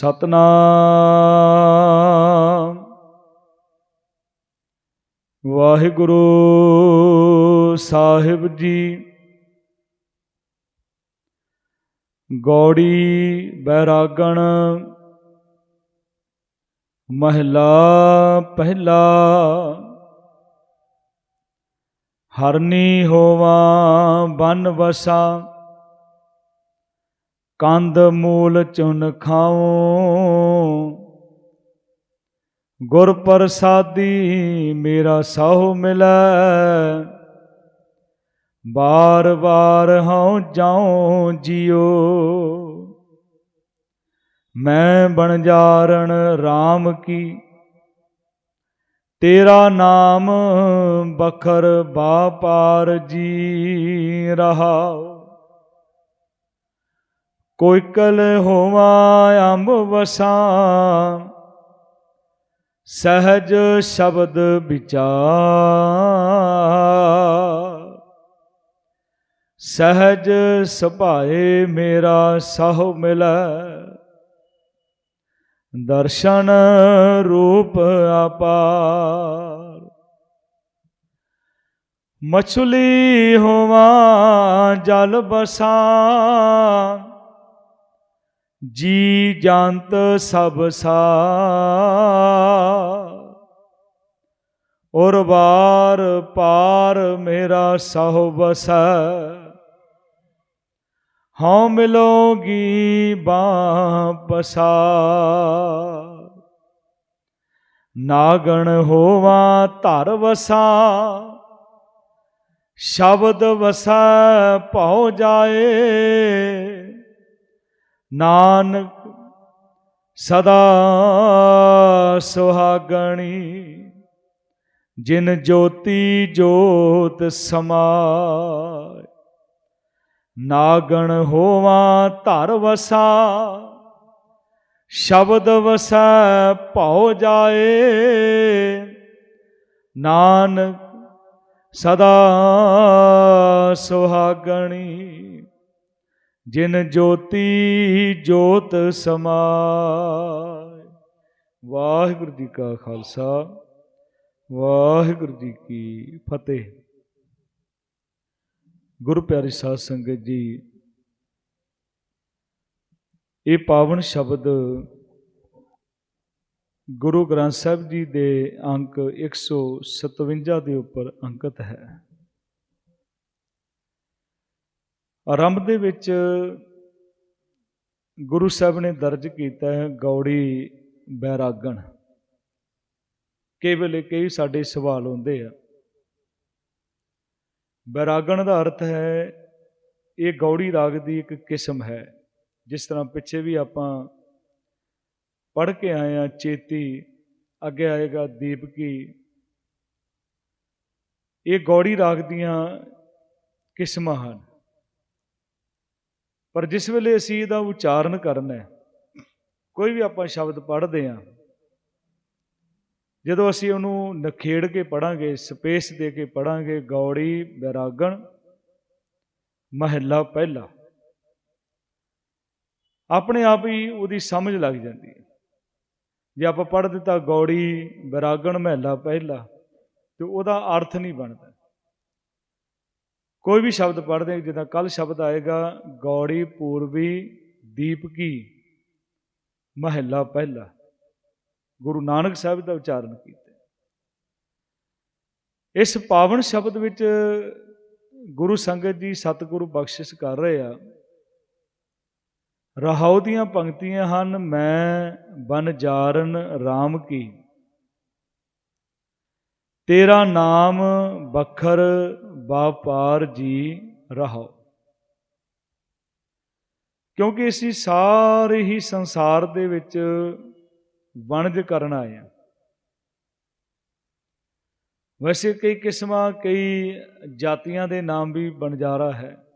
ਸਤਨਾਮ। ਵਾਹਿਗੁਰੂ ਸਾਹਿਬ ਜੀ ਗੌੜੀ ਬੈਰਾਗਣ ਮਹਿਲਾ ਪਹਿਲਾ ਹਰਨੀ ਹੋਵਾ ਬਨ ਵਸਾ। ਕੰਦ ਮੂਲ ਚੁਨ ਖਾਉ। ਗੁਰ ਪ੍ਰਸਾਦੀ ਮੇਰਾ ਸਾਹੁ ਮਿਲੈ। ਬਾਰ ਬਾਰ ਹਉ ਜਾਉ ਜਿਉ ਮੈਂ ਬਣਜਾਰਨ RAM ਕੀ। ਤੇਰਾ ਨਾਮ ਬਖਰ ਬਾਪਾਰ ਜੀ ਰਹਾਉ। ਕੋਇਕਲ ਹੋਵਾਂ ਅੰਬ ਵਸਾਂ, ਸਹਜ ਸ਼ਬਦ ਵਿਚਾਰ। ਸਹਜ ਸੁਭਾਏ ਮੇਰਾ ਸਹੁ ਮਿਲੈ, ਦਰਸ਼ਨ ਰੂਪ ਆਪਾਰ ਮਛਲੀ ਹੋਵਾਂ ਜਲ ਬਸਾਂ ਜੀ ਜੰਤ ਸਭ ਸਾ ਔਰ ਵਾਰ ਪਾਰ ਮੇਰਾ ਸਹੁ ਬਸੈ ਹਉ ਮਿਲੋਗੀ ਬਾਪਸਾ ਨਾਗਣ ਹੋਵਾ ਧਰ ਵਸਾ। ਸ਼ਬਦ ਵਸੈ ਭਉ ਜਾਏ। ਨਾਨਕ ਸਦਾ ਸੁਹਾਗਣੀ, ਜਿਨ ਜੋਤੀ ਜੋਤ ਸਮਾਏ। ਨਾਗਣ ਹੋਵਾਂ ਧਰ ਵਸਾ, ਸ਼ਬਦ ਵਸੈ ਭਉ ਜਾਏ। ਨਾਨਕ ਸਦਾ ਸੁਹਾਗਣੀ। ਜਿਨ ਜੋਤੀ ਜੋਤ ਸਮਾਏ। ਵਾਹਿਗੁਰੂ ਜੀ ਕਾ ਖਾਲਸਾ, ਵਾਹਿਗੁਰੂ ਜੀ ਕੀ ਫਤਿਹ। ਗੁਰੂ ਪਿਆਰੀ ਸਾਧ ਸੰਗਤ ਜੀ, ਇਹ ਪਾਵਨ ਸ਼ਬਦ ਗੁਰੂ ਗ੍ਰੰਥ ਸਾਹਿਬ ਜੀ ਦੇ ਅੰਕ 157 ਦੇ ਉੱਪਰ ਅੰਕਿਤ ਹੈ। ਆਰੰਭ ਦੇ ਵਿੱਚ ਗੁਰੂ ਸਾਹਿਬ ਨੇ ਦਰਜ ਕੀਤਾ ਹੈ ਗੌੜੀ ਬੈਰਾਗਣ। ਕਈ ਵੇਲੇ ਕਈ ਸਾਡੇ ਸਵਾਲ ਹੁੰਦੇ ਆ। ਬੈਰਾਗਣ ਦਾ ਅਰਥ ਹੈ, ਇਹ ਗੌੜੀ ਰਾਗ ਦੀ ਇੱਕ ਕਿਸਮ ਹੈ, ਜਿਸ ਤਰ੍ਹਾਂ ਪਿੱਛੇ ਵੀ ਆਪਾਂ ਪੜ੍ਹ ਕੇ ਆਏ ਆ ਚੇਤੀ ਅੱਗੇ ਆਏਗਾ ਦੀਪਕੀ ਇਹ ਗੌੜੀ ਰਾਗ ਦੀਆਂ ਕਿਸਮਾਂ ਹਨ। ਪਰ ਜਿਸ ਵੇਲੇ ਅਸੀਂ ਇਹਦਾ ਉਚਾਰਨ ਕਰਨਾ ਹੈ, ਕੋਈ ਵੀ ਆਪਾਂ ਸ਼ਬਦ ਪੜ੍ਹਦੇ ਆ ਜਦੋਂ ਅਸੀਂ ਉਹਨੂੰ ਨਖੇੜ ਕੇ ਪੜਾਂਗੇ ਸਪੇਸ ਦੇ ਕੇ ਪੜਾਂਗੇ ਗੌੜੀ, ਬੈਰਾਗਣ, ਮਹੱਲਾ ਪਹਿਲਾ, ਆਪਣੇ ਆਪ ਹੀ ਉਹਦੀ ਸਮਝ ਲੱਗ ਜਾਂਦੀ ਹੈ। ਜੇ ਆਪਾਂ ਪੜ੍ਹ ਦਿੱਤਾ ਗੌੜੀ, ਬੈਰਾਗਣ, ਮਹੱਲਾ ਪਹਿਲਾ, ਤੇ ਉਹਦਾ ਅਰਥ ਨਹੀਂ ਬਣਦਾ। ਕੋਈ ਵੀ ਸ਼ਬਦ ਪੜ੍ਹਦੇ ਹਾਂ, ਜਿੱਦਾਂ ਕੱਲ ਸ਼ਬਦ ਆਏਗਾ ਗੌੜੀ ਪੂਰਬੀ ਦੀਪਕੀ ਮਹਿਲਾ ਪਹਿਲਾ। ਗੁਰੂ ਨਾਨਕ ਸਾਹਿਬ ਦਾ ਉਚਾਰਨ ਕੀਤਾ। ਇਸ ਪਾਵਨ ਸ਼ਬਦ ਵਿੱਚ ਗੁਰੂ ਸੰਗਤ ਜੀ ਸਤਿਗੁਰੂ ਬਖਸ਼ਿਸ਼ ਕਰ ਰਹੇ ਆ। ਰਹਾਉ ਦੀਆਂ ਪੰਕਤੀਆਂ ਹਨ ਮੈਂ ਬਨ ਜਾਰਨ RAM ਕੀ। ਤੇਰਾ ਨਾਮ ਬਖਰ ਬਾਪਾਰ ਜੀ ਰਹਾਉ ਕਿਉਂਕਿ ਅਸੀਂ ਸਾਰੇ ਹੀ ਸੰਸਾਰ ਦੇ ਵਿੱਚ ਵਣਜ ਕਰਨ ਆਏ ਆ ਵੈਸੇ ਕਈ ਕਿਸਮਾਂ, ਕਈ ਜਾਤੀਆਂ ਦੇ ਨਾਮ ਵੀ ਬਣਜਾਰਾ ਹੈ।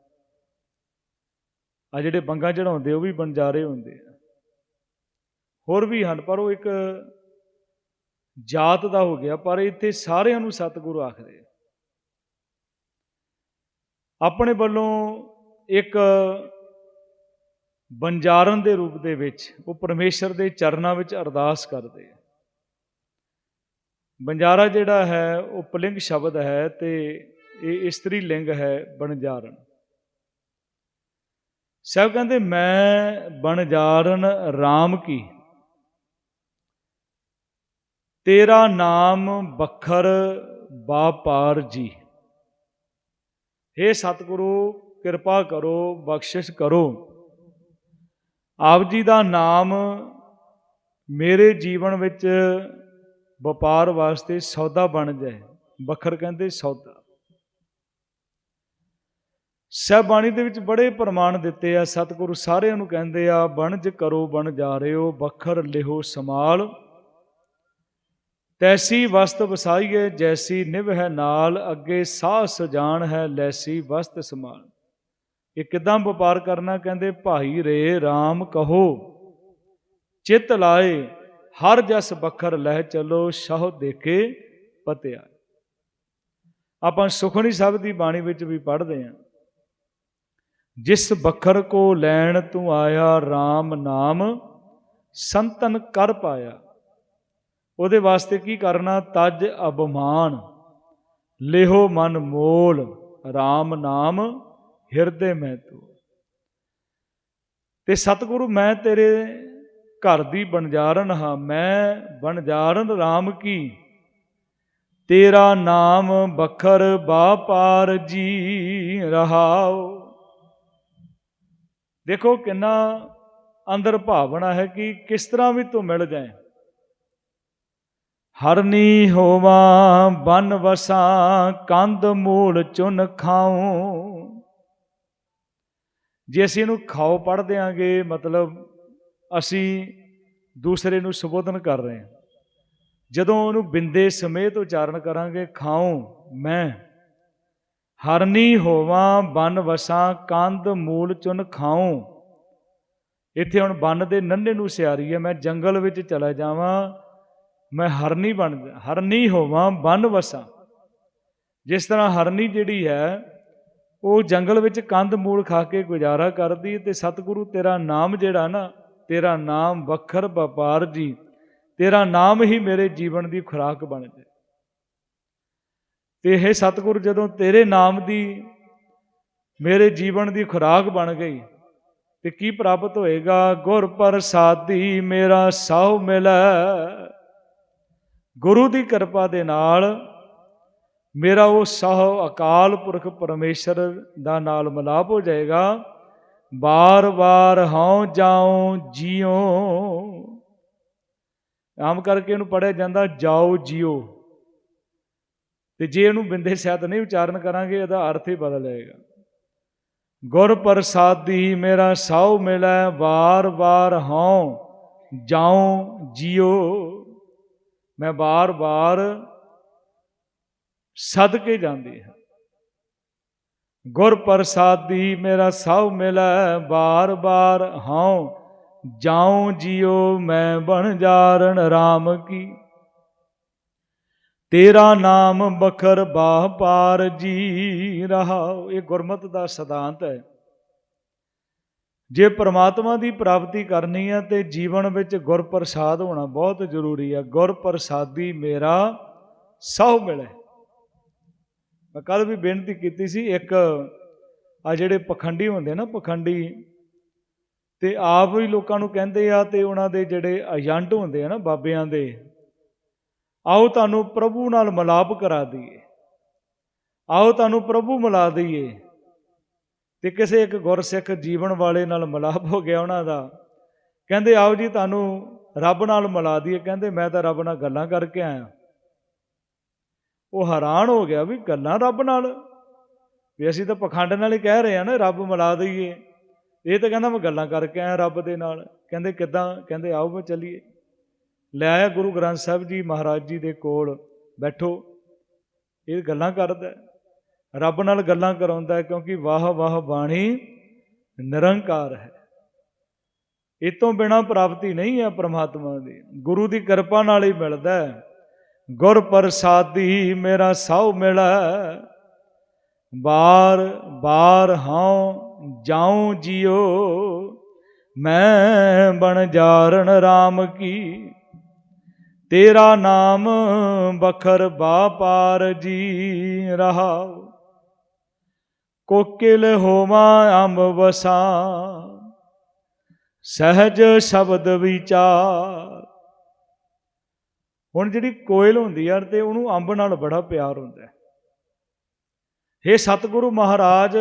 ਆ ਜਿਹੜੇ ਬੰਗਾ ਚੜਾਉਂਦੇ ਉਹ ਵੀ ਬਣਜਾਰੇ ਹੁੰਦੇ ਆ। ਹੋਰ ਵੀ ਹਨ, ਪਰ ਉਹ ਇੱਕ ਜਾਤ ਦਾ ਹੋ ਗਿਆ, ਪਰ ਇੱਥੇ ਸਾਰਿਆਂ ਨੂੰ ਸਤਿਗੁਰੂ ਆਖਦੇ ਆਪਣੇ ਵੱਲੋਂ ਇੱਕ ਬੰਜਾਰਨ ਦੇ ਰੂਪ ਦੇ ਵਿੱਚ ਉਹ ਪਰਮੇਸ਼ਰ ਦੇ ਚਰਨਾਂ ਵਿੱਚ ਅਰਦਾਸ ਕਰਦੇ ਆ। ਬੰਜਾਰਾ ਜਿਹੜਾ ਹੈ, ਉਹ ਪਲਿੰਗ ਸ਼ਬਦ ਹੈ ਤੇ ਇਹ ਇਸਤਰੀ ਲਿੰਗ ਹੈ ਬੰਜਾਰਨ ਸਭ ਕਹਿੰਦੇ, ਮੈਂ ਬਣਜਾਰਨ RAM ਕੀ? ਤੇਰਾ ਨਾਮ ਬਖਰ ਬਾਪਾਰ ਜੀ। हे ਸਤਿਗੁਰੂ, ਕਿਰਪਾ ਕਰੋ, ਬਖਸ਼ਿਸ਼ ਕਰੋ। ਆਪ ਜੀ ਦਾ ਨਾਮ ਮੇਰੇ ਜੀਵਨ ਵਿੱਚ ਵਪਾਰ ਵਾਸਤੇ ਸੌਦਾ ਬਣ ਜਾਏ। ਬਖਰ ਕਹਿੰਦੇ ਸੌਦਾ। ਸਭ ਦੇ ਵਿੱਚ ਬੜੇ ਪ੍ਰਮਾਣ ਦਿੱਤੇ ਆ। ਸਤਿਗੁਰੂ ਸਾਰਿਆਂ ਨੂੰ ਕਹਿੰਦੇ ਆ, ਬਣਜ ਕਰੋ, ਬਣ ਜਾ ਰਹੇ ਹੋ ਬਖਰ ਲਿਹੋ ਸਮਾਲ ਤੈਸੀ ਵਸਤ ਵਸਾਈਏ, ਜੈਸੀ ਨਿਭ ਹੈ ਨਾਲ, ਅੱਗੇ ਸਾਹ ਸਜਾਨ ਹੈ, ਲੈਸੀ ਵਸਤ ਸਮਾਨ ਇਹ ਕਿਦਾਂ ਵਪਾਰ ਕਰਨਾ ਕਹਿੰਦੇ, ਭਾਈ ਰੇ RAM ਕਹੋ, ਚਿਤ ਲਾਏ, ਹਰ ਜਸ ਬਖਰ ਲਹਿ ਚਲੋ, ਸ਼ਾਹ ਦੇਖੇ, ਪਤਿਆ। ਆਪਾਂ ਸੁਖਣੀ ਸਾਹਿਬ ਦੀ ਬਾਣੀ ਵਿੱਚ ਵੀ ਪੜ੍ਹਦੇ ਆਂ ਜਿਸ ਬਖਰ ਕੋ ਲੈਣ ਤੂੰ ਆਇਆ RAM ਨਾਮ ਸੰਤਨ ਕਰ ਪਾਇਆ। ਉਹਦੇ ਵਾਸਤੇ ਕੀ ਕਰਨਾ? ਤਜ ਅਬਮਾਨ ਲੇਹੋ ਮਨ ਮੋਲ। RAM ਨਾਮ ਹਿਰਦੇ ਮੈਂ ਤੂੰ। ਤੇ ਸਤਿਗੁਰੂ, ਮੈਂ ਤੇਰੇ ਘਰ ਦੀ ਬਣਜਾਰਨ ਹਾਂ। ਮੈਂ ਬਣਜਾਰਨ RAM ਕੀ? ਤੇਰਾ ਨਾਮ ਬਖਰ ਬਾਪਾਰ ਜੀ ਰਹਾਓ। ਦੇਖੋ ਕਿੰਨਾ ਅੰਦਰ ਭਾਵਨਾ ਹੈ ਕਿ ਕਿਸ ਤਰ੍ਹਾਂ ਵੀ ਤੂੰ ਮਿਲ ਜਾਏ। ਹਰਨੀ ਹੋਵਾਂ, ਬਨ ਵਸਾਂ ਕੰਦ ਮੂਲ ਚੁਨ ਖਾਉ। ਜੇ ਅਸੀਂ ਇਹਨੂੰ ਖਾਓ ਪੜ ਦਿਆਂਗੇ, ਮਤਲਬ ਅਸੀਂ ਦੂਸਰੇ ਨੂੰ ਸੰਬੋਧਨ ਕਰ ਰਹੇ ਹਾਂ। ਜਦੋਂ ਉਹਨੂੰ ਬਿੰਦੇ ਸਮੇਤ ਉਚਾਰਨ ਕਰਾਂਗੇ, ਖਾਉ ਮੈਂ। ਹਰਨੀ ਹੋਵਾਂ, ਬਨ ਵਸਾਂ ਕੰਦ ਮੂਲ ਚੁਨ ਖਾਉ। ਇੱਥੇ ਹੁਣ ਬਨ ਦੇ ਨੰਨੇ ਨੂੰ ਸਿਆਰੀ ਹੈ, ਮੈਂ ਜੰਗਲ ਵਿੱਚ ਚਲਾ ਜਾਵਾਂ ਮੈਂ ਹਰਨੀ ਬਣ ਹਰਨੀ ਹੋਵਾਂ, ਬਨ ਵਸਾਂ। ਜਿਸ ਤਰ੍ਹਾਂ ਹਰਨੀ ਜਿਹੜੀ ਹੈ, ਉਹ ਜੰਗਲ ਵਿੱਚ ਕੰਦ ਮੂਲ ਖਾ ਕੇ ਗੁਜ਼ਾਰਾ ਕਰਦੀ ਤੇ ਸਤਿਗੁਰੂ ਤੇਰਾ ਨਾਮ ਜਿਹੜਾ ਨਾ, ਤੇਰਾ ਨਾਮ ਵਖਰ ਵਪਾਰ ਜੀ, ਤੇਰਾ ਨਾਮ ਹੀ ਮੇਰੇ ਜੀਵਨ ਦੀ ਖੁਰਾਕ ਬਣ ਜਾਏ। ਤੇ ਇਹ ਸਤਿਗੁਰ, ਜਦੋਂ ਤੇਰੇ ਨਾਮ ਦੀ ਮੇਰੇ ਜੀਵਨ ਦੀ ਖੁਰਾਕ ਬਣ ਗਈ, ਤੇ ਕੀ ਪ੍ਰਾਪਤ ਹੋਏਗਾ? ਗੁਰ ਪ੍ਰਸਾਦੀ ਮੇਰਾ ਸਾਹ ਮਿਲੈ। ਗੁਰੂ ਦੀ ਕਿਰਪਾ ਦੇ ਨਾਲ ਮੇਰਾ ਉਹ ਸਾਹ ਅਕਾਲ ਪੁਰਖ ਪਰਮੇਸ਼ਰ ਦਾ ਨਾਲ ਮਲਾਪ ਹੋ ਜਾਏਗਾ। ਬਾਰ-ਬਾਰ ਹਉ ਜਾਉ ਜਿਉ। ਆਮ ਕਰਕੇ ਇਹਨੂੰ ਪੜਿਆ ਜਾਂਦਾ ਜਾਓ ਜਿਉ। ਤੇ ਜੇ ਇਹਨੂੰ ਬਿੰਦੇ ਸ਼ਹਿਤ ਨਹੀਂ ਉਚਾਰਨ ਕਰਾਂਗੇ, ਇਹਦਾ ਅਰਥ ਹੀ ਬਦਲ ਜਾਏਗਾ। ਗੁਰ ਪ੍ਰਸਾਦੀ ਮੇਰਾ ਸਾਉ ਮਿਲੈ ਵਾਰ-ਵਾਰ ਹਉ ਜਾਉ ਜਿਉ। ਮੈਂ ਬਾਰ-ਬਾਰ ਸਦਕੇ ਜਾਂਦੀ ਹੈ। ਗੁਰ ਪ੍ਰਸਾਦੀ ਮੇਰਾ ਸਾਉ ਮਿਲੈ ਬਾਰ-ਬਾਰ ਹਉ, ਜਾਉ ਜਿਉ ਮੈਂ ਬਣ ਜਾਰਨ RAM ਕੀ। ਤੇਰਾ ਨਾਮ ਬਖਰ ਬਾਹ ਪਾਰ ਜੀ ਰਹਾ ਇਹ ਗੁਰਮਤ ਦਾ ਸਿਧਾਂਤ ਹੈ। ਜੇ ਪ੍ਰਮਾਤਮਾ ਦੀ ਪ੍ਰਾਪਤੀ ਕਰਨੀ ਹੈ ਤੇ ਜੀਵਨ ਵਿੱਚ ਗੁਰ ਪ੍ਰਸਾਦ ਹੋਣਾ ਬਹੁਤ ਜ਼ਰੂਰੀ ਹੈ ਗੁਰ ਪ੍ਰਸਾਦੀ ਮੇਰਾ ਸਹੁ ਮਿਲੇ। ਮੈਂ ਕੱਲ ਵੀ ਬੇਨਤੀ ਕੀਤੀ ਸੀ, ਇੱਕ ਆ ਜਿਹੜੇ ਪਖੰਡੀ ਹੁੰਦੇ ਨਾ, ਪਖੰਡੀ, ਤੇ ਆਪ ਵੀ ਲੋਕਾਂ ਨੂੰ ਕਹਿੰਦੇ ਆ ਤੇ ਉਹਨਾਂ ਦੇ ਜਿਹੜੇ ਏਜੰਟ ਹੁੰਦੇ ਆ ਨਾ, ਬਾਬਿਆਂ ਦੇ, ਆਓ ਤੁਹਾਨੂੰ ਪ੍ਰਭੂ ਨਾਲ ਮਲਾਪ ਕਰਾ ਦਈਏ। ਆਓ ਤੁਹਾਨੂੰ ਪ੍ਰਭੂ ਮਿਲਾ ਦਈਏ। ਤੇ ਕਿਸੇ ਇੱਕ ਗੁਰਸਿੱਖ ਜੀਵਨ ਵਾਲੇ ਨਾਲ ਮਲਾਪ ਹੋ ਗਿਆ ਉਹਨਾਂ ਦਾ। ਕਹਿੰਦੇ, ਆਓ ਜੀ, ਤੁਹਾਨੂੰ ਰੱਬ ਨਾਲ ਮਿਲਾ ਦਈਏ। ਕਹਿੰਦੇ, ਮੈਂ ਤਾਂ ਰੱਬ ਨਾਲ ਗੱਲਾਂ ਕਰਕੇ ਆਇਆ। ਉਹ ਹੈਰਾਨ ਹੋ ਗਿਆ ਵੀ ਗੱਲਾਂ ਰੱਬ ਨਾਲ। ਵੀ ਅਸੀਂ ਤਾਂ ਪਖੰਡ ਨਾਲ ਹੀ ਕਹਿ ਰਹੇ ਆ ਨਾ, ਰੱਬ ਮਿਲਾ ਦਈਏ। ਇਹ ਤਾਂ ਕਹਿੰਦਾ, ਮੈਂ ਗੱਲਾਂ ਕਰਕੇ ਆਇਆ ਰੱਬ ਦੇ ਨਾਲ। ਕਹਿੰਦੇ, ਕਿੱਦਾਂ? ਕਹਿੰਦੇ, ਆਓ, ਮੈਂ ਚੱਲੀਏ। ਲੈ ਆਇਆ ਗੁਰੂ ਗ੍ਰੰਥ ਸਾਹਿਬ ਜੀ ਮਹਾਰਾਜ ਜੀ ਦੇ ਕੋਲ, ਬੈਠੋ। ਇਹ ਗੱਲਾਂ ਕਰਦਾ। ਰੱਬ ਨਾਲ ਗੱਲਾਂ ਕਰਾਉਂਦਾ ਕਿਉਂਕਿ ਵਾਹ ਵਾਹ ਬਾਣੀ ਨਿਰੰਕਾਰ ਹੈ। ਇਹ ਤੋਂ ਬਿਨਾ ਪ੍ਰਾਪਤੀ ਨਹੀਂ ਹੈ ਪ੍ਰਮਾਤਮਾ ਦੀ। ਗੁਰੂ ਦੀ ਕਿਰਪਾ ਨਾਲ ਹੀ ਮਿਲਦਾ ਹੈ। ਗੁਰ ਪ੍ਰਸਾਦੀ ਮੇਰਾ ਸਾਉ ਮਿਲੈ। ਬਾਰ ਬਾਰ ਹਉ ਜਾਉ ਜਿਉ ਮੈਂ ਬਣ ਜਾਰਨ RAM ਕੀ। ਤੇਰਾ ਨਾਮ ਬਖਰ ਬਾਪਾਰ ਜੀ ਰਹਾਉ। ਕੋਕਿਲ ਹੋਵਾਂ ਅੰਬ ਵਸਾਂ, ਸਹਿਜ ਸ਼ਬਦ ਵਿਚਾਰ। ਹੁਣ ਜਿਹੜੀ ਕੋਇਲ ਹੁੰਦੀ ਆ ਤੇ ਉਹਨੂੰ ਅੰਬ ਨਾਲ ਬੜਾ ਪਿਆਰ ਹੁੰਦਾ ਹੈ। ਸਤਿਗੁਰੂ ਮਹਾਰਾਜ,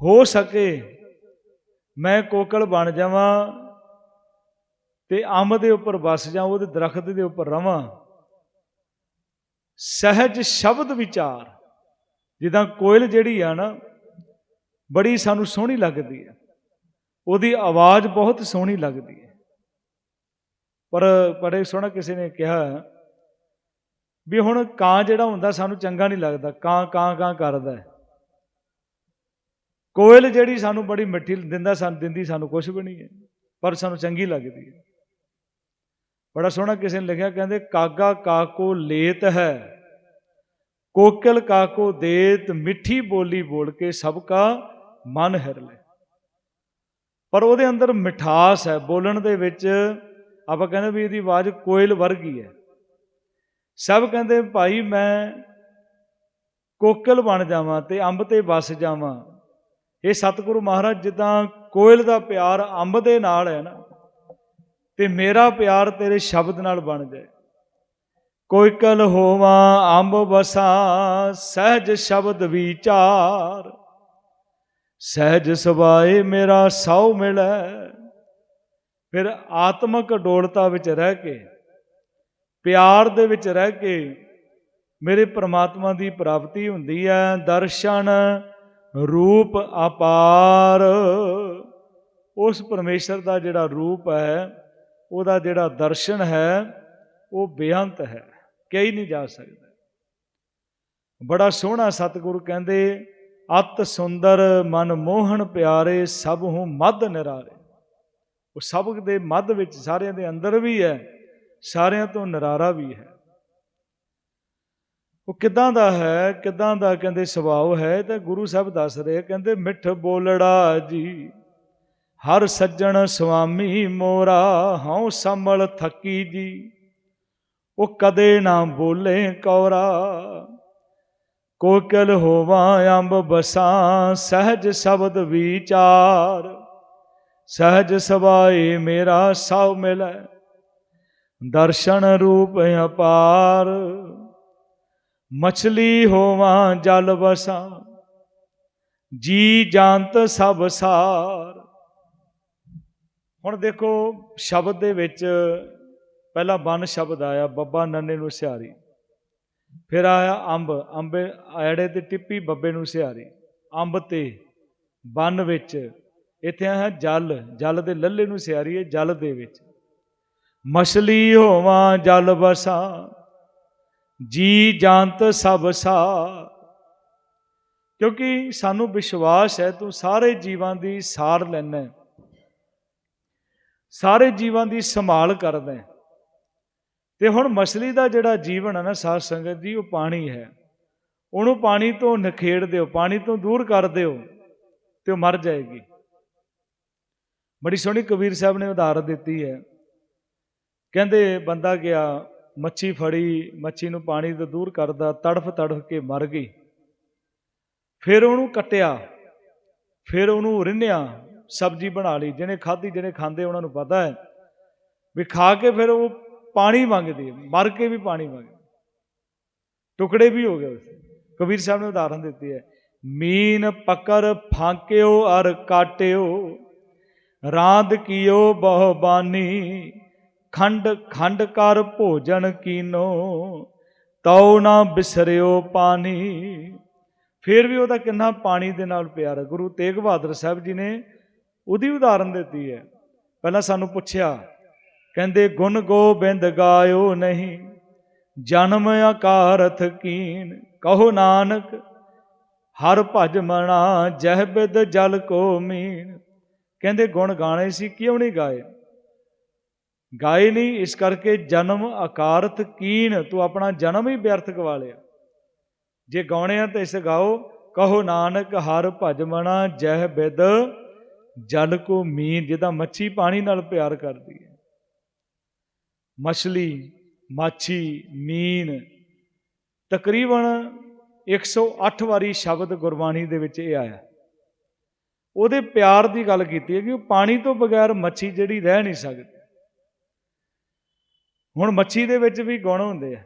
ਹੋ ਸਕੇ ਮੈਂ ਕੋਕਲ ਬਣ ਜਾਵਾਂ ਤੇ ਅੰਬ ਦੇ ਉੱਪਰ ਵਸ ਜਾ ਉਹਦੇ ਦਰਖਤ ਦੇ ਉੱਪਰ ਰਵਾਂ। ਸਹਿਜ ਸ਼ਬਦ ਵਿਚਾਰ। ਜਿੱਦਾਂ ਕੋਇਲ ਜਿਹੜੀ ਆ ਨਾ, ਬੜੀ ਸਾਨੂੰ ਸੋਹਣੀ ਲੱਗਦੀ ਹੈ ਉਹਦੀ ਆਵਾਜ਼ ਬਹੁਤ ਸੋਹਣੀ ਲੱਗਦੀ ਹੈ ਪਰ ਬੜੇ ਸੋਹਣਾ ਕਿਸੇ ਨੇ ਕਿਹਾ ਵੀ ਹੁਣ ਕਾਂ ਜਿਹੜਾ ਹੁੰਦਾ ਸਾਨੂੰ ਚੰਗਾ ਨਹੀਂ ਲੱਗਦਾ, ਕਾਂ ਕਾਂ ਕਾਂ ਕਰਦਾ। ਕੋਇਲ ਜਿਹੜੀ ਸਾਨੂੰ ਬੜੀ ਮਿੱਠੀ ਦਿੰਦਾ, ਸਾਨੂੰ ਦਿੰਦੀ ਸਾਨੂੰ ਕੁਝ ਵੀ ਨਹੀਂ ਹੈ, ਪਰ ਸਾਨੂੰ ਚੰਗੀ ਲੱਗਦੀ ਹੈ। ਬੜਾ ਸੋਹਣਾ ਕਿਸੇ ਨੇ ਲਿਖਿਆ, ਕਹਿੰਦੇ ਕਾਗਾ ਕਾਕੋ ਲੇਤ ਹੈ। ਕੋਕਲ ਕਾਕੋ ਦੇਤ ਮਿੱਠੀ ਬੋਲੀ ਬੋਲ ਕੇ ਸਭ ਕਾ ਮਨ ਹਿਰ ਲੈ। ਪਰ ਉਹਦੇ ਅੰਦਰ ਮਿਠਾਸ ਹੈ, ਬੋਲਣ ਦੇ ਵਿੱਚ ਆਪਾਂ ਕਹਿੰਦੇ ਵੀ ਇਹਦੀ ਆਵਾਜ਼ ਕੋਇਲ ਵਰਗੀ ਹੈ। ਸਭ ਕਹਿੰਦੇ, ਭਾਈ ਮੈਂ ਕੋਕਲ ਬਣ ਜਾਵਾਂ ਤੇ ਅੰਬ ਤੇ ਵਸ ਜਾਵਾਂ। ਇਹ ਸਤਿਗੁਰੂ ਮਹਾਰਾਜ, ਜਿੱਦਾਂ ਕੋਇਲ ਦਾ ਪਿਆਰ ਅੰਬ ਦੇ ਨਾਲ ਹੈ ਨਾ, ਤੇ ਮੇਰਾ ਪਿਆਰ ਤੇਰੇ ਸ਼ਬਦ ਨਾਲ ਬਣ ਜਾਏ। ਕੋਇਕਲ ਹੋਵਾਂ ਅੰਬ ਵਸਾ, ਸਹਿਜ ਸ਼ਬਦ ਵਿਚਾਰ। ਸਹਿਜ ਸਵਾਏ ਮੇਰਾ ਸੌ ਮਿਲੈ। ਫਿਰ ਆਤਮਕ ਡੋਲਤਾ ਵਿੱਚ ਰਹਿ ਕੇ, ਪਿਆਰ ਦੇ ਵਿੱਚ ਰਹਿ ਕੇ ਮੇਰੇ ਪ੍ਰਮਾਤਮਾ ਦੀ ਪ੍ਰਾਪਤੀ ਹੁੰਦੀ ਹੈ ਦਰਸ਼ਨ ਰੂਪ ਅਪਾਰ। ਉਸ ਪਰਮੇਸ਼ਰ ਦਾ ਜਿਹੜਾ ਰੂਪ ਹੈ, ਉਹਦਾ ਜਿਹੜਾ ਦਰਸ਼ਨ ਹੈ, ਉਹ ਬੇਅੰਤ ਹੈ। ਕਈ ਨਹੀਂ ਜਾ ਸਕਦਾ। ਬੜਾ ਸੋਹਣਾ ਸਤਿਗੁਰੂ ਕਹਿੰਦੇ, ਅਤ ਸੁੰਦਰ ਮਨ ਮੋਹਣ ਪਿਆਰੇ, ਸਭ ਹੂੰ ਮਦ ਨਿਰਾਰੇ। ਉਹ ਸਭ ਦੇ ਮੱਧ ਵਿੱਚ ਸਾਰਿਆਂ ਦੇ ਅੰਦਰ ਵੀ ਹੈ, ਸਾਰਿਆਂ ਤੋਂ ਨਿਰਾਰਾ ਵੀ ਹੈ। ਉਹ ਕਿਦਾਂ ਦਾ ਹੈ, ਕਿਦਾਂ ਦਾ ਕਹਿੰਦੇ ਸੁਭਾਅ ਹੈ ਤਾਂ ਗੁਰੂ ਸਾਹਿਬ ਦੱਸ ਰਹੇ ਕਹਿੰਦੇ, ਮਿੱਠ ਬੋਲੜਾ ਜੀ, ਹਰ ਸੱਜਣ ਸੁਆਮੀ ਮੋਰਾ, ਹਉ ਸੰਭਲ ਥੱਕੀ ਜੀ। ਉਹ ਕਦੇ ਨਾ ਬੋਲੇ ਕੌਰਾ। ਕੋਕਲ ਹੋਵਾਂ ਅੰਬ ਬਸਾਂ, ਸਹਿਜ ਸ਼ਬਦ ਵਿਚਾਰ। ਸਹਿਜ ਸਵਾਏ ਮੇਰਾ ਸਭ ਮਿਲੈ, ਦਰਸ਼ਨ ਰੂਪ ਅਪਾਰ। ਮਛਲੀ ਹੋਵਾਂ ਜਲ ਵਸਾਂ ਜੀ ਜਾਣਤ ਸਭ ਸਾਰ। ਹੁਣ ਦੇਖੋ, ਸ਼ਬਦ ਦੇ ਵਿੱਚ ਪਹਿਲਾ ਬਨ ਸ਼ਬਦ ਆਇਆ, ਬੱਬਾ ਨੰਨੇ ਨੂੰ ਸਿਹਾਰੀ ਫਿਰ ਆਇਆ ਅੰਬ, ਅੰਬੇ, ਐੜੇ ਤੇ ਟਿੱਪੀ ਬੱਬੇ ਨੂੰ ਸਿਹਾਰੀ ਅੰਬ ਤੇ ਬਨ ਵਿੱਚ ਇੱਥੇ ਆਇਆ ਜਲ ਜਲ ਦੇ ਲੱਲੇ ਨੂੰ ਸਿਹਾਰੀ ਹੈ, ਜਲ ਦੇ ਵਿੱਚ। ਮਛਲੀ ਹੋਵਾਂ, ਜਲ ਵਸਾ, ਜੀ ਜਾਣਤ ਸਭ ਸਾ। ਕਿਉਂਕਿ ਸਾਨੂੰ ਵਿਸ਼ਵਾਸ ਹੈ, ਤੂੰ ਸਾਰੇ ਜੀਵਾਂ ਦੀ ਸਾਰ ਲੈਣਾ ਸਾਰੇ ਜੀਵਾਂ ਦੀ ਸੰਭਾਲ ਕਰਦਾ ਹੈ। ਤੇ ਹੁਣ ਮਛਲੀ ਦਾ ਜਿਹੜਾ ਜੀਵਨ ਹੈ ਨਾ ਸਾਧ ਸੰਗਤ ਜੀ ਉਹ ਪਾਣੀ ਹੈ। ਉਹਨੂੰ ਪਾਣੀ ਤੋਂ ਨਖੇੜ ਦਿਓ, ਪਾਣੀ ਤੋਂ ਦੂਰ ਕਰ ਦਿਓ ਤੇ ਉਹ ਮਰ ਜਾਏਗੀ। ਬੜੀ ਸੋਹਣੀ ਕਬੀਰ ਸਾਹਿਬ ਨੇ ਉਦਾਹਰਨ ਦਿੱਤੀ ਹੈ। ਕਹਿੰਦੇ ਬੰਦਾ ਗਿਆ, ਮੱਛੀ ਫੜੀ, ਮੱਛੀ ਨੂੰ ਪਾਣੀ ਤੋਂ ਦੂਰ ਕਰਦਾ, ਤੜਫ ਤੜਫ ਕੇ ਮਰ ਗਈ। ਫਿਰ ਉਹਨੂੰ ਕੱਟਿਆ, ਫਿਰ ਉਹਨੂੰ ਰਿੰਨਿਆ, ਸਬਜ਼ੀ ਬਣਾ ਲਈ, ਜਿਹਨੇ ਖਾਧੀ, ਜਿਹਨੇ ਖਾਂਦੇ, ਉਹਨਾਂ ਨੂੰ ਪਤਾ ਹੈ। ਵੀ ਖਾ ਕੇ ਫਿਰ ਉਹ ਪਾਣੀ ਮੰਗਦੀ ਹੈ, ਮਰ ਕੇ ਵੀ ਪਾਣੀ ਮੰਗਦੀ ਟੁਕੜੇ ਵੀ ਹੋ ਗਏ ਉਸ ਕਬੀਰ ਸਾਹਿਬ ਨੇ ਉਦਾਹਰਨ ਦਿੱਤੀ ਹੈ, ਮੀਨ ਪਕਰ ਫਾਂਕਿਓ ਅਰ ਕਾਟਿਓ, ਰਾਂਦ ਕੀਓ ਬਹੁਬਾਨੀ, ਖੰਡ ਖੰਡ ਕਰ ਭੋਜਨ ਕੀਨੋ, ਤਉ ਨਾ ਬਿਸਰਿਓ ਪਾਣੀ। ਫਿਰ ਵੀ ਉਹਦਾ ਕਿੰਨਾ ਪਾਣੀ ਦੇ ਨਾਲ ਪਿਆਰ ਹੈ। ਗੁਰੂ ਤੇਗ ਬਹਾਦਰ ਸਾਹਿਬ ਜੀ ਨੇ ਉਹਦੀ ਉਦਾਹਰਨ ਦਿੱਤੀ ਹੈ। ਪਹਿਲਾਂ ਸਾਨੂੰ ਪੁੱਛਿਆ ਕਹਿੰਦੇ, ਗੁਣ ਗੋਬਿੰਦ ਗਾਇਓ ਨਹੀਂ, ਜਨਮ ਆਕਾਰਥ ਕੀਨ। ਕਹੋ ਨਾਨਕ, ਹਰ ਭਜ ਮਣਾ ਜਹ ਬਿਦ ਜਲ ਕੋ ਮੀਨ। ਕਹਿੰਦੇ, ਗੁਣ ਗਾਣੇ ਸੀ, ਕਿਉਂ ਨਹੀਂ ਗਾਏ? ਗਾਏ ਨਹੀਂ, ਇਸ ਕਰਕੇ ਜਨਮ ਆਕਾਰਤ ਕੀਨ, ਤੂੰ ਆਪਣਾ ਜਨਮ ਹੀ ਵਿਅਰਥ ਗਵਾ ਲਿਆ। ਜੇ ਗਾਉਣੇ ਆ ਤਾਂ ਇਸ ਗਾਓ, ਕਹੋ ਨਾਨਕ, ਹਰ ਭਜ ਮਣਾ ਜਹ ਬਿਦ ਜਲ ਕੋ ਮੀਨ, ਜਿਹਦਾ ਮੱਛੀ ਪਾਣੀ ਨਾਲ ਪਿਆਰ ਕਰਦੀ ਹੈ। ਮਛਲੀ, ਮਾਛੀ, ਮੀਨ, ਤਕਰੀਬਨ 108 ਵਾਰੀ ਸ਼ਬਦ ਗੁਰਬਾਣੀ ਦੇ ਵਿੱਚ ਇਹ ਆਇਆ। ਉਹਦੇ ਪਿਆਰ ਦੀ ਗੱਲ ਕੀਤੀ ਹੈ ਕਿ ਉਹ ਪਾਣੀ ਤੋਂ ਬਗੈਰ ਮੱਛੀ ਜਿਹੜੀ ਰਹਿ ਨਹੀਂ ਸਕਦੀ। ਹੁਣ ਮੱਛੀ ਦੇ ਵਿੱਚ ਵੀ ਗੁਣ ਹੁੰਦੇ ਆ।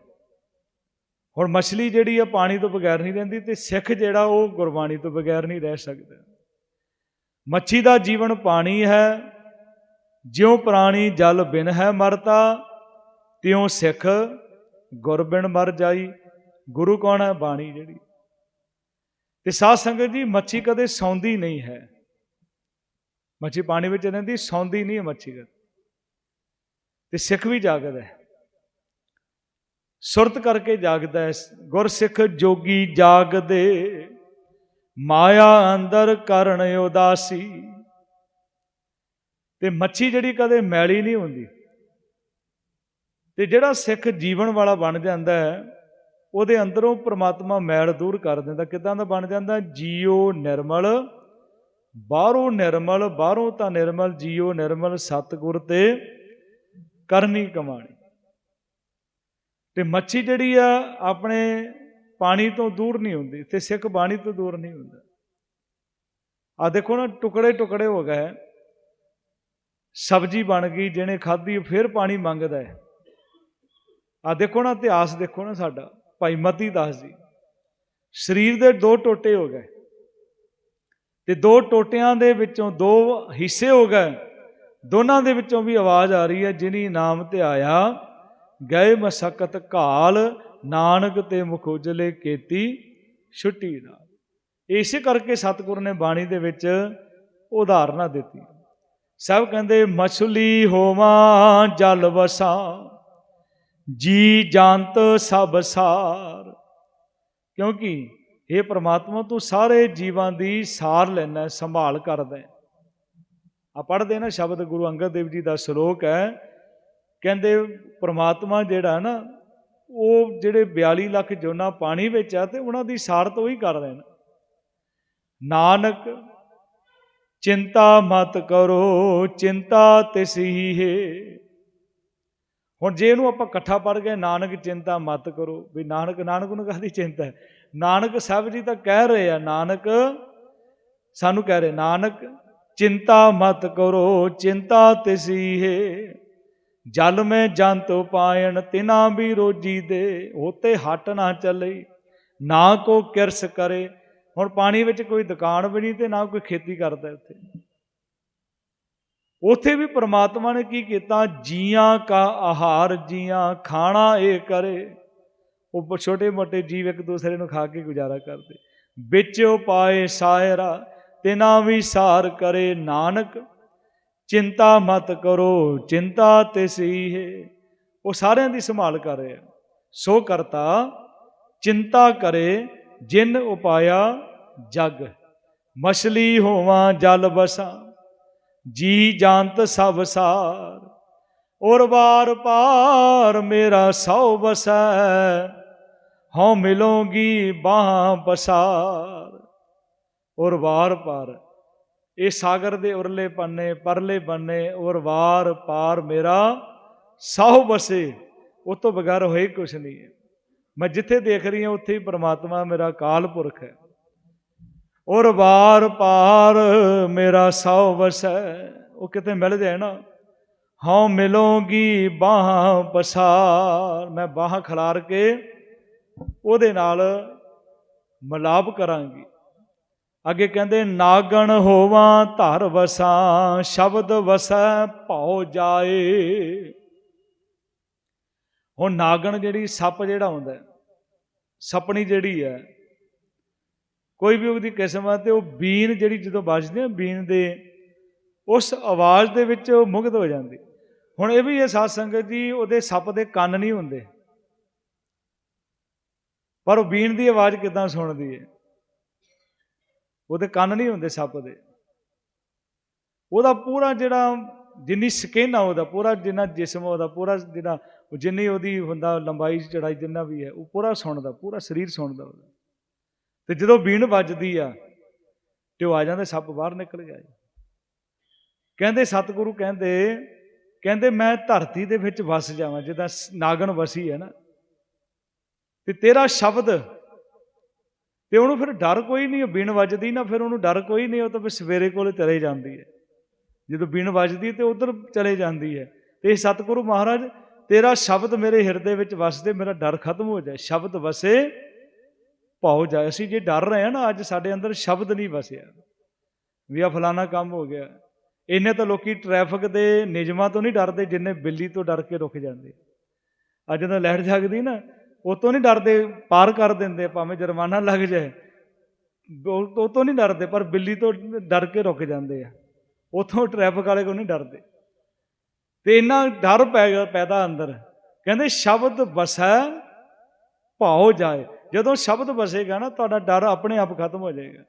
ਹੁਣ ਮਛਲੀ ਜਿਹੜੀ ਆ, ਪਾਣੀ ਤੋਂ ਬਗੈਰ ਨਹੀਂ ਰਹਿੰਦੀ ਤੇ ਸਿੱਖ ਜਿਹੜਾ ਉਹ ਗੁਰਬਾਣੀ ਤੋਂ ਬਗੈਰ ਨਹੀਂ ਰਹਿ ਸਕਦਾ। ਮੱਛੀ ਦਾ ਜੀਵਨ ਪਾਣੀ ਹੈ, ਜਿਉ ਪ੍ਰਾਣੀ ਜਲ ਬਿਨ ਹੈ ਮਰਤਾ ਤਿਉ ਸਿੱਖ ਗੁਰਬਿਨ ਮਰ ਜਾਈ, ਗੁਰੂ ਕੌਣ ਹੈ ਬਾਣੀ ਜਿਹੜੀ? ਤੇ ਸਾਧ ਸੰਗਤ ਜੀ, ਮੱਛੀ ਕਦੇ ਸੌਂਦੀ ਨਹੀਂ ਹੈ। ਮੱਛੀ ਪਾਣੀ ਵਿੱਚ ਰਹਿੰਦੀ, ਸੌਂਦੀ ਨਹੀਂ ਹੈ ਮੱਛੀ ਕਦੇ। ਤੇ ਸਿੱਖ ਵੀ ਜਾਗਦਾ ਹੈ। ਸੁਰਤ ਕਰਕੇ ਜਾਗਦਾ ਹੈ। ਗੁਰ ਜੋਗੀ ਜਾਗਦੇ, ਮਾਇਆ ਅੰਦਰ ਕਰਨ ਉਦਾਸੀ। ਤੇ ਮੱਛੀ ਜਿਹੜੀ ਕਦੇ ਮੈਲੀ ਨਹੀਂ ਹੁੰਦੀ। ਤੇ ਜਿਹੜਾ ਸਿੱਖ ਜੀਵਨ ਵਾਲਾ ਬਣ ਜਾਂਦਾ ਹੈ, ਉਹਦੇ ਅੰਦਰੋਂ ਪ੍ਰਮਾਤਮਾ ਮੈਲ ਦੂਰ ਕਰ ਦਿੰਦਾ। ਕਿਦਾਂ ਦਾ ਬਣ ਜਾਂਦਾ? ਜੀਓ ਨਿਰਮਲ, ਬਾਹਰੋਂ ਨਿਰਮਲ, ਬਾਹਰੋਂ ਤਾਂ ਨਿਰਮਲ ਜੀਓ ਨਿਰਮਲ, ਸਤਿਗੁਰ ਤੇ ਕਰਨੀ ਕਮਾਣੀ। ਤੇ ਮੱਛੀ ਜਿਹੜੀ ਆ, ਆਪਣੇ ਪਾਣੀ ਤੋਂ ਦੂਰ ਨਹੀਂ ਹੁੰਦੀ, ਤੇ ਸਿੱਖ ਬਾਣੀ ਤੋਂ ਦੂਰ ਨਹੀਂ ਹੁੰਦਾ। ਆ ਦੇਖੋ ਨਾ ਟੁਕੜੇ ਟੁਕੜੇ ਹੋ ਗਏ। ਸਬਜੀ ਬਣ ਗਈ, ਜਿਹਨੇ ਖਾਧੀ ਫਿਰ ਪਾਣੀ ਮੰਗਦਾ ਹੈ। ਆ ਦੇਖੋ ਨਾ, ਇਤਿਹਾਸ ਦੇਖੋ ਨਾ ਸਾਡਾ। ਭਾਈ ਮਤੀ ਦਾਸ ਜੀ, ਸਰੀਰ ਦੇ ਦੋ ਟੋਟੇ ਹੋ ਗਏ। ਤੇ ਦੋ ਟੋਟਿਆਂ ਦੇ ਵਿੱਚੋਂ ਦੋ ਹਿੱਸੇ ਹੋ ਗਏ। ਦੋਨਾਂ ਦੇ ਵਿੱਚੋਂ ਵੀ ਆਵਾਜ਼ ਆ ਰਹੀ ਹੈ, ਜਿਨੀ ਨਾਮ ਤੇ ਆਇਆ, ਗਏ ਮਸਕਤ ਘਾਲ, ਨਾਨਕ ਤੇ ਮੁਖ ਉਜਲੇ ਕੀਤੀ, ਛੁੱਟੀ ਦਾ ਇਸੇ ਕਰਕੇ ਸਤਿਗੁਰ ਨੇ ਬਾਣੀ ਦੇ ਵਿੱਚ ਉਦਾਹਰਨਾਂ ਦਿੱਤੀ ਸਭ ਕਹਿੰਦੇ, ਮਛਲੀ ਹੋਵਾਂ, ਜਲ ਵਸਾਂ। ਜੀ ਜੰਤ ਸਭ ਸਾਰ। ਕਿਉਂਕਿ ਇਹ ਪ੍ਰਮਾਤਮਾ ਤੂੰ ਸਾਰੇ ਜੀਵਾਂ ਦੀ ਸਾਰ ਲੈਣਾ, ਸੰਭਾਲ ਕਰਦਾ ਆ ਪੜ੍ਹਦੇ ਨਾ ਸ਼ਬਦ, ਗੁਰੂ ਅੰਗਦ ਦੇਵ ਜੀ ਦਾ ਸ਼ਲੋਕ ਹੈ। ਕਹਿੰਦੇ ਪ੍ਰਮਾਤਮਾ ਜਿਹੜਾ ਨਾ, ਉਹ ਜਿਹੜੇ 42 ਲੱਖ ਜੋਨਾ ਪਾਣੀ ਵਿੱਚ ਆ ਤੇ ਉਹਨਾਂ ਦੀ ਸਾਰ ਤੋਂ ਹੀ ਕਰ ਰਹੇ ਨੇ। ਨਾਨਕ, ਚਿੰਤਾ ਮਤ ਕਰੋ, ਚਿੰਤਾ ਤਿਸ ਹੀ ਹੈ। ਹੁਣ ਜੇ ਇਹਨੂੰ ਆਪਾਂ ਇਕੱਠਾ ਪੜ ਗਏ, ਨਾਨਕ ਚਿੰਤਾ ਮਤ ਕਰੋ। ਵੀ ਨਾਨਕ ਨਾਨਕ ਨੂੰ ਕਾਹਦੀ ਚਿੰਤਾ ਹੈ? ਨਾਨਕ ਸਾਹਿਬ ਜੀ ਤਾਂ ਕਹਿ ਰਹੇ ਆ, ਨਾਨਕ ਸਾਨੂੰ ਕਹਿ ਰਹੇ, ਨਾਨਕ ਚਿੰਤਾ ਮਤ ਕਰੋ, ਚਿੰਤਾ ਤਿਸੀ ਹੈ ਜਲ ਮੈਂ ਜੰਤ ਪਾਇਣ, ਤਿਨਾ ਵੀ ਰੋਜੀ ਦੇ। ਹੋਤੇ ਹਟ ਨਾ ਚੱਲੇ, ਨਾ ਕੋ ਕਿਰਸ ਕਰੇ। ਹੁਣ ਪਾਣੀ ਵਿੱਚ ਕੋਈ ਦੁਕਾਨ ਵੀ ਨਹੀਂ ਤੇ ਨਾ ਕੋਈ ਖੇਤੀ ਕਰਦਾ ਉੱਥੇ ਉਥੇ ਵੀ ਪ੍ਰਮਾਤਮਾ ਨੇ ਕੀ ਕੀਤਾ? ਜੀਆਂ ਕਾ ਆਹਾਰ, ਜੀਆਂ ਖਾਣਾ ਇਹ ਕਰੇ। ਉਹ ਛੋਟੇ ਮੋਟੇ ਜੀਵ ਇੱਕ ਦੂਸਰੇ ਨੂੰ ਖਾ ਕੇ ਗੁਜ਼ਾਰਾ ਕਰਦੇ। ਵਿੱਚ ਪਾਏ ਸਾਇਰਾ, ਤਿਨਾ ਵੀ ਸਾਰ ਕਰੇ ਨਾਨਕ। ਚਿੰਤਾ ਮਤ ਕਰੋ, ਚਿੰਤਾ ਤੇ ਹੈ ਉਹ ਸਾਰਿਆਂ ਦੀ ਸੰਭਾਲ ਕਰ ਰਿਹਾ। ਸੋ ਕਰਤਾ, ਚਿੰਤਾ ਕਰੇ, ਜਿਨ ਉਪਾਇਆ ਜਗ। ਮਛਲੀ ਹੋਵਾਂ, ਜਲ ਬਸਾਂ ਜੀ ਜਾਣਤ ਸਭ ਸਾਰ, ਔਰ ਵਾਰ ਪਾਰ ਮੇਰਾ ਸੌ ਬਸੈ ਹਉ ਮਿਲੋਗੀ ਬਾਹ ਪਸਾਰ। ਔਰ ਵਾਰ ਪਾਰ, ਇਹ ਸਾਗਰ ਦੇ ਉਰਲੇ ਪੰਨੇ, ਪਰਲੇ ਬੰਨੇ ਔਰ ਵਾਰ ਪਾਰ ਮੇਰਾ ਸਹੁ ਬਸੇ ਉਹ ਤੋਂ ਬਗੈਰ ਹੋਏ ਕੁਛ ਨਹੀਂ ਹੈ। ਮੈਂ ਜਿੱਥੇ ਦੇਖ ਰਹੀ ਹਾਂ, ਉੱਥੇ ਹੀ ਪ੍ਰਮਾਤਮਾ ਮੇਰਾ ਕਾਲ ਪੁਰਖ ਹੈ। ਔਰ ਵਾਰ ਪਾਰ ਮੇਰਾ ਸਹੁ ਵਸੈ। ਉਹ ਕਿਤੇ ਮਿਲ ਜਾਏ ਨਾ, ਹਉ ਮਿਲੋਗੀ ਬਾਹਾਂ ਪਸਾਰ। ਮੈਂ ਬਾਹਾਂ ਖਲਾਰ ਕੇ ਉਹਦੇ ਨਾਲ ਮਲਾਪ ਕਰਾਂਗੀ। ਅੱਗੇ ਕਹਿੰਦੇ, ਨਾਗਣ ਹੋਵਾਂ, ਧਰ ਵਸਾਂ, ਸ਼ਬਦ ਵਸੈ, ਭਉ ਜਾਏ। ਹੁਣ ਨਾਗਣ ਜਿਹੜੀ ਸੱਪ ਜਿਹੜਾ ਹੁੰਦਾ, ਸਪਣੀ ਜਿਹੜੀ ਹੈ ਕੋਈ ਵੀ ਉਹਦੀ ਕਿਸਮ ਆ ਤੇ ਉਹ ਬੀਨ ਜਿਹੜੀ ਜਦੋਂ ਵੱਜਦੀ ਹੈ ਬੀਨ ਦੇ ਉਸ ਆਵਾਜ਼ ਦੇ ਵਿੱਚ ਉਹ ਮੁਗਧ ਹੋ ਜਾਂਦੀ। ਹੁਣ ਇਹ ਵੀ ਇਹ ਸਾਧ ਸੰਗਤ ਜੀ, ਉਹਦੇ ਸੱਪ ਦੇ ਕੰਨ ਨਹੀਂ ਹੁੰਦੇ। ਪਰ ਉਹ ਬੀਨ ਦੀ ਆਵਾਜ਼ ਕਿਦਾਂ ਸੁਣਦੀ ਹੈ ਉਹਦੇ ਕੰਨ ਨਹੀਂ ਹੁੰਦੇ ਸੱਪ ਦੇ। ਉਹਦਾ ਪੂਰਾ ਜਿਹੜਾ ਜਿੰਨੀ ਸਕਿਨ ਆ ਉਹਦਾ, ਪੂਰਾ ਜਿੰਨਾ ਜਿਸਮ ਆ ਉਹਦਾ, ਪੂਰਾ ਜਿਹੜਾ ਜਿੰਨੀ ਉਹਦੀ ਹੁੰਦਾ ਲੰਬਾਈ ਚੜਾਈ ਜਿੰਨਾ ਵੀ ਹੈ, ਉਹ ਪੂਰਾ ਸੁਣਦਾ, ਪੂਰਾ ਸਰੀਰ ਸੁਣਦਾ ਉਹਦਾ। ਤੇ ਜਦੋਂ ਬੀਣ ਵੱਜਦੀ ਆ, ਤੇ ਉਹ ਆ ਜਾਂਦੇ, ਸੱਪ ਬਾਹਰ ਨਿਕਲ ਗਿਆ ਜੀ। ਕਹਿੰਦੇ, ਸਤਿਗੁਰੂ ਕਹਿੰਦੇ ਕਹਿੰਦੇ, ਮੈਂ ਧਰਤੀ ਦੇ ਵਿੱਚ ਵਸ ਜਾਵਾਂ, ਜਿੱਦਾਂ ਸ- ਨਾਗਣ ਵਸੀ ਹੈ ਨਾ। ਤੇ ਤੇਰਾ ਸ਼ਬਦ, ਤੇ ਉਹਨੂੰ ਫਿਰ ਡਰ ਕੋਈ ਨਹੀਂ ਬੀਣ ਵੱਜਦੀ ਨਾ, ਫਿਰ ਉਹਨੂੰ ਡਰ ਕੋਈ ਨਹੀਂ, ਉਹ ਤਾਂ ਫਿਰ ਸਵੇਰੇ ਕੋਲੇ ਚਲੇ ਜਾਂਦੀ ਹੈ। ਜਦੋਂ ਬੀਣ ਵੱਜਦੀ ਤੇ ਉਧਰ ਚਲੇ ਜਾਂਦੀ ਹੈ। ਤੇ ਇਹ ਸਤਿਗੁਰੂ ਮਹਾਰਾਜ, ਤੇਰਾ ਸ਼ਬਦ ਮੇਰੇ ਹਿਰਦੇ ਵਿੱਚ ਵਸਦੇ, ਮੇਰਾ ਡਰ ਖਤਮ ਹੋ ਜਾਏ। ਸ਼ਬਦ ਵਸੇ ਭਾਉ ਜਾਏ ਅਸੀਂ ਜੇ ਡਰ ਰਹੇ ਹਾਂ ਨਾ, ਅੱਜ ਸਾਡੇ ਅੰਦਰ ਸ਼ਬਦ ਨਹੀਂ ਵਸਿਆ। ਵੀ ਆ ਫਲਾਣਾ ਕੰਮ ਹੋ ਗਿਆ। ਇੰਨੇ ਤਾਂ ਲੋਕੀ ਟ੍ਰੈਫਿਕ ਦੇ ਨਿਯਮਾਂ ਤੋਂ ਨਹੀਂ ਡਰਦੇ, ਜਿੰਨੇ ਬਿੱਲੀ ਤੋਂ ਡਰ ਕੇ ਰੁਕ ਜਾਂਦੇ। ਅੱਜ ਜਦੋਂ ਲਹਿਰ ਜਾਗਦੀ ਨਾ, ਉਹ ਤੋਂ ਨਹੀਂ ਡਰਦੇ, ਪਾਰ ਕਰ ਦਿੰਦੇ, ਭਾਵੇਂ ਜੁਰਮਾਨਾ ਲੱਗ ਜਾਏ। ਉਹ ਉਹ ਤੋਂ ਨਹੀਂ ਡਰਦੇ, ਪਰ ਬਿੱਲੀ ਤੋਂ ਡਰ ਕੇ ਰੁਕ ਜਾਂਦੇ ਆ। ਉਥੋਂ ਟ੍ਰੈਫਿਕ ਵਾਲੇ ਕੋ ਨਹੀਂ ਡਰਦੇ। ਤੇ ਇੰਨਾ ਡਰ ਪੈ ਗਿਆ, ਪੈਦਾ ਅੰਦਰ। ਕਹਿੰਦੇ ਸ਼ਬਦ ਵਸੈ, ਭਾਉ ਜਾਏ। ਜਦੋਂ ਸ਼ਬਦ ਵਸੇਗਾ ਨਾ, ਤੁਹਾਡਾ ਡਰ ਆਪਣੇ ਆਪ ਖਤਮ ਹੋ ਜਾਏਗਾ।